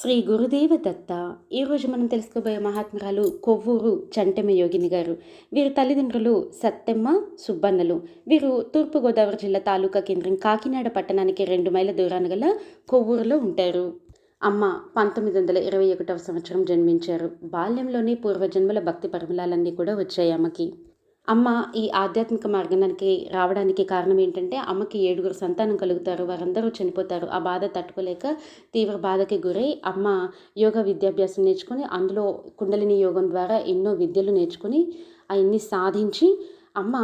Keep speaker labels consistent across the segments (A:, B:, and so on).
A: శ్రీ గురుదేవ దత్త. ఈరోజు మనం తెలుసుకోబోయే మహాత్మురాలు కొవ్వూరు చంటెమ్మ యోగిని గారు. వీరి తల్లిదండ్రులు సత్తెమ్మ సుబ్బన్నలు. వీరు తూర్పుగోదావరి జిల్లా తాలూకా కేంద్రం కాకినాడ పట్టణానికి రెండు మైళ్ళ దూరాన గల కొవ్వూరులో ఉంటారు. అమ్మ పంతొమ్మిది వందల ఇరవై ఒకటవ సంవత్సరం జన్మించారు. బాల్యంలోనే పూర్వజన్మల భక్తి పరిమళాలన్నీ కూడా వచ్చాయి అమ్మకి అమ్మ ఈ ఆధ్యాత్మిక మార్గానికి రావడానికి కారణం ఏంటంటే అమ్మకి ఏడుగురు సంతానం కలుగుతారు వారందరూ చనిపోతారు. ఆ బాధ తట్టుకోలేక తీవ్ర బాధకి గురై అమ్మ యోగా విద్యాభ్యాసం నేర్చుకుని అందులో కుండలిని యోగం ద్వారా ఎన్నో విద్యలు నేర్చుకొని అవన్నీ సాధించి అమ్మ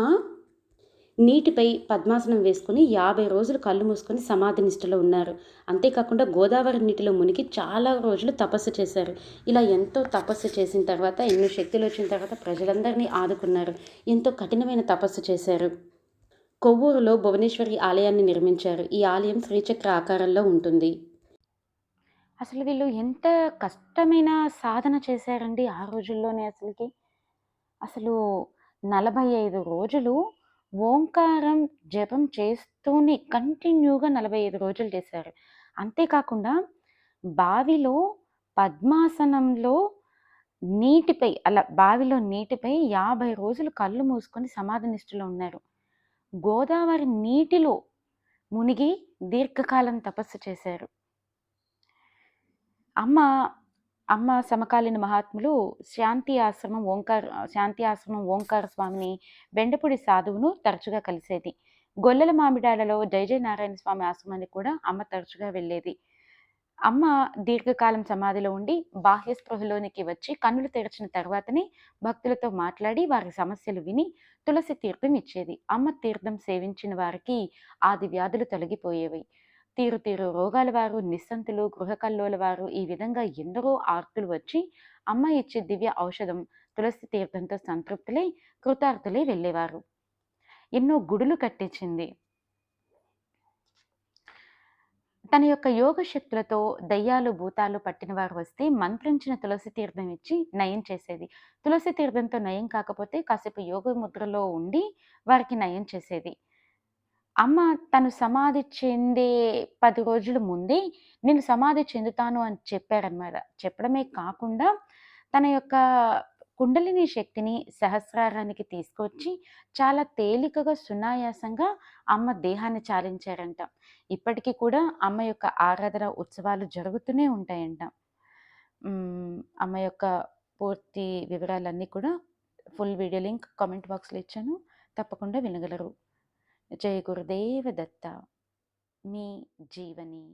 A: నీటిపై పద్మాసనం వేసుకుని యాభై రోజులు కళ్ళు మూసుకొని సమాధి నిష్టలో ఉన్నారు. అంతేకాకుండా గోదావరి నీటిలో మునిగి చాలా రోజులు తపస్సు చేశారు. ఇలా ఎంతో తపస్సు చేసిన తర్వాత ఎన్నో శక్తులు వచ్చిన తర్వాత ప్రజలందరినీ ఆదుకున్నారు. ఎంతో కఠినమైన తపస్సు చేశారు. కొవ్వూరులో భువనేశ్వరి ఆలయాన్ని నిర్మించారు. ఈ ఆలయం శ్రీచక్ర ఆకారంలో ఉంటుంది.
B: అసలు వీళ్ళు ఎంత కష్టమైన సాధన చేశారండి ఆ రోజుల్లోనే అసలుకి. అసలు నలభై ఐదు రోజులు ఓంకారం జపం చేస్తూనే కంటిన్యూగా నలభై ఐదు రోజులు చేశారు. అంతేకాకుండా బావిలో పద్మాసనంలో నీటిపై అలా బావిలో నీటిపై యాభై రోజులు కళ్ళు మూసుకొని సమాధి నిష్ఠలో ఉన్నారు. గోదావరి నీటిలో మునిగి దీర్ఘకాలం తపస్సు చేశారు. అమ్మ అమ్మ సమకాలీన మహాత్ములు శాంతి ఆశ్రమం ఓంకార్ శాంతి ఆశ్రమం ఓంకార స్వామిని బెండపూడి సాధువును తరచుగా కలిసేది. గొల్లల మామిడాలలో జయ జయ నారాయణ స్వామి ఆశ్రమానికి కూడా అమ్మ తరచుగా వెళ్ళేది. అమ్మ దీర్ఘకాలం సమాధిలో ఉండి బాహ్య స్పృహలోనికి వచ్చి కన్నులు తెరిచిన తర్వాతనే భక్తులతో మాట్లాడి వారి సమస్యలు విని తులసి తీర్థం ఇచ్చేది అమ్మ తీర్థం సేవించిన వారికి ఆది వ్యాధులు తొలగిపోయేవి. తీరు తీరు రోగాల వారు నిస్సంతులు గృహకల్లోల వారు ఈ విధంగా ఎందరో ఆర్తులు వచ్చి అమ్మ ఇచ్చే దివ్య ఔషధం తులసి తీర్థంతో సంతృప్తులై కృతార్థులై వెళ్ళేవారు. ఎన్నో గుడులు కట్టించింది. తన యొక్క యోగ శక్తులతో దయ్యాలు భూతాలు పట్టిన వారు వస్తే మంత్రించిన తులసి తీర్థం ఇచ్చి నయం చేసేది. తులసి తీర్థంతో నయం కాకపోతే కాసేపు యోగ ముద్రలో ఉండి వారికి నయం చేసేది. అమ్మ తను సమాధి చెందే పది రోజుల ముందే నేను సమాధి చెందుతాను అని చెప్పాడనమాట చెప్పడమే కాకుండా తన యొక్క కుండలిని శక్తిని సహస్రారానికి తీసుకొచ్చి చాలా తేలికగా సునాయాసంగా అమ్మ దేహాన్ని చాలించారంట. ఇప్పటికీ కూడా అమ్మ యొక్క ఆరాధన ఉత్సవాలు జరుగుతూనే ఉంటాయంట. అమ్మ యొక్క పూర్తి వివరాలన్నీ కూడా ఫుల్ వీడియో లింక్ కామెంట్ బాక్స్లో ఇచ్చాను. తప్పకుండా వినగలరు. జయ గురుదేవ దత్త మీ జీవని